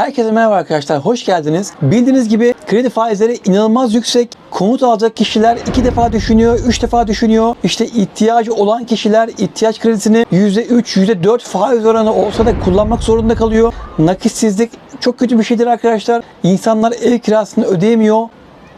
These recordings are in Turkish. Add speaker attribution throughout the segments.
Speaker 1: Herkese merhaba arkadaşlar, hoş geldiniz. Bildiğiniz gibi kredi faizleri inanılmaz yüksek. Konut alacak kişiler iki defa düşünüyor, üç defa düşünüyor. İşte ihtiyacı olan kişiler ihtiyaç kredisini %3, %4 faiz oranı olsa da kullanmak zorunda kalıyor. Nakitsizlik çok kötü bir şeydir arkadaşlar. İnsanlar ev kirasını ödeyemiyor.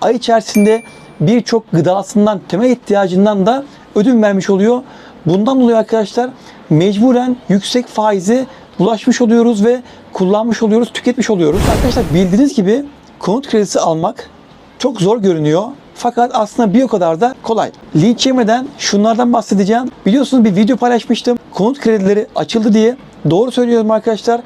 Speaker 1: Ay içerisinde birçok gıdasından, temel ihtiyacından da ödün vermiş oluyor. Bundan dolayı arkadaşlar mecburen yüksek faize ulaşmış oluyoruz ve kullanmış oluyoruz, tüketmiş oluyoruz. Arkadaşlar bildiğiniz gibi konut kredisi almak çok zor görünüyor. Fakat aslında bir o kadar da kolay. Linç yemeden şunlardan bahsedeceğim. Biliyorsunuz bir video paylaşmıştım. Konut kredileri açıldı diye. Doğru söylüyorum arkadaşlar.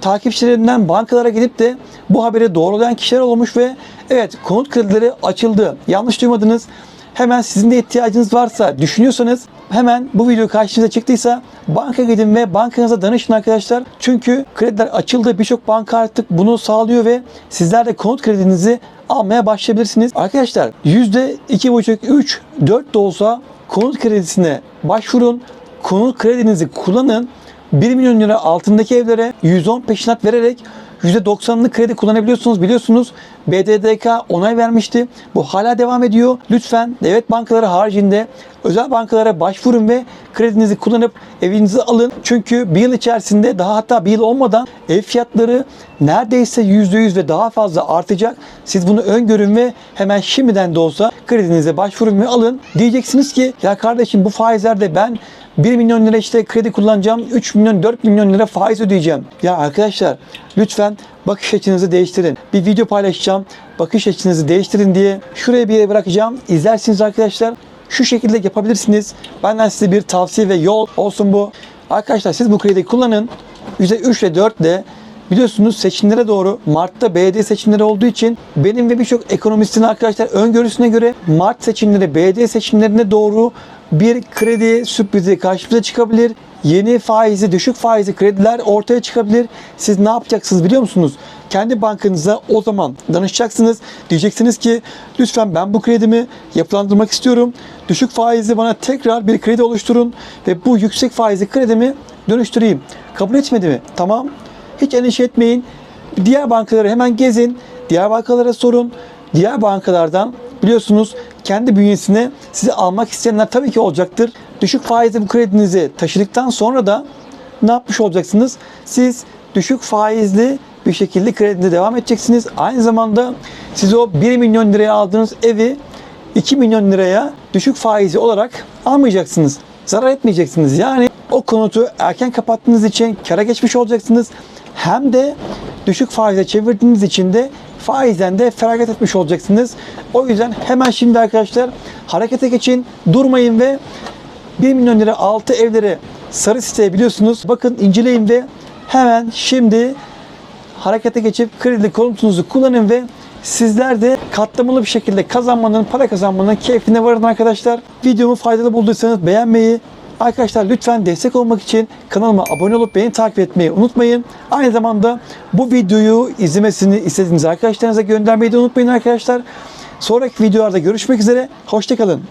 Speaker 1: Takipçilerinden bankalara gidip de bu haberi doğrulayan kişiler olmuş ve evet konut kredileri açıldı. Yanlış duymadınız. Hemen sizin de ihtiyacınız varsa düşünüyorsanız hemen bu video karşınıza çıktıysa banka gidin ve bankanıza danışın arkadaşlar. Çünkü krediler açıldı. Birçok banka artık bunu sağlıyor ve sizler de konut kredinizi almaya başlayabilirsiniz. Arkadaşlar %2,5, 3, 4 de olsa konut kredisine başvurun. Konut kredinizi kullanın. 1 milyon lira altındaki evlere 110 peşinat vererek %90'lık kredi kullanabiliyorsunuz. Biliyorsunuz BDDK onay vermişti. Bu hala devam ediyor. Lütfen devlet bankaları haricinde özel bankalara başvurun ve kredinizi kullanıp evinizi alın. Çünkü bir yıl içerisinde daha hatta bir yıl olmadan ev fiyatları neredeyse %100 ve daha fazla artacak. Siz bunu öngörün ve hemen şimdiden de olsa kredinize başvurun ve alın. Diyeceksiniz ki ya kardeşim bu faizlerde ben 1 milyon lira işte kredi kullanacağım, 3 milyon, 4 milyon lira faiz ödeyeceğim. Ya arkadaşlar lütfen bakış açınızı değiştirin. Bir video paylaşacağım, bakış açınızı değiştirin diye şuraya bir yere bırakacağım. İzlersiniz arkadaşlar. Şu şekilde yapabilirsiniz. Benden size bir tavsiye ve yol olsun bu. Arkadaşlar siz bu krediyi kullanın. %3 ve 4 de Biliyorsunuz seçimlere doğru Mart'ta belediye seçimleri olduğu için benim ve birçok ekonomistin arkadaşlar öngörüsüne göre Mart seçimleri belediye seçimlerine doğru bir kredi sürprizi karşımıza çıkabilir. Yeni faizi, düşük faizli krediler ortaya çıkabilir. Siz ne yapacaksınız biliyor musunuz? Kendi bankanıza o zaman danışacaksınız. Diyeceksiniz ki lütfen ben bu kredimi yapılandırmak istiyorum. Düşük faizli bana tekrar bir kredi oluşturun ve bu yüksek faizli kredimi dönüştüreyim. Kabul etmedi mi? Tamam. Hiç endişe etmeyin. Diğer bankaları hemen gezin. Diğer bankalara sorun. Diğer bankalardan biliyorsunuz kendi bünyesine sizi almak isteyenler tabii ki olacaktır. Düşük faizli bu kredinizi taşıdıktan sonra da ne yapmış olacaksınız? Siz düşük faizli bir şekilde kredide devam edeceksiniz. Aynı zamanda siz o 1 milyon liraya aldığınız evi 2 milyon liraya düşük faizi olarak almayacaksınız. Zarar etmeyeceksiniz. Yani o konutu erken kapattığınız için kara geçmiş olacaksınız. Hem de düşük faize çevirdiğiniz için de faizden de feragat etmiş olacaksınız. O yüzden hemen şimdi arkadaşlar harekete geçin, durmayın ve 1 milyon lira altı evleri sarı siteye biliyorsunuz. Bakın inceleyin ve hemen şimdi harekete geçip kredi konutunuzu kullanın ve sizler de katlamalı bir şekilde kazanmanın, para kazanmanın keyfine varın arkadaşlar. Videomu faydalı bulduysanız beğenmeyi, Arkadaşlar lütfen destek olmak için kanalıma abone olup beni takip etmeyi unutmayın. Aynı zamanda bu videoyu izlemesini istediğiniz arkadaşlarınıza göndermeyi de unutmayın arkadaşlar. Sonraki videolarda görüşmek üzere. Hoşçakalın.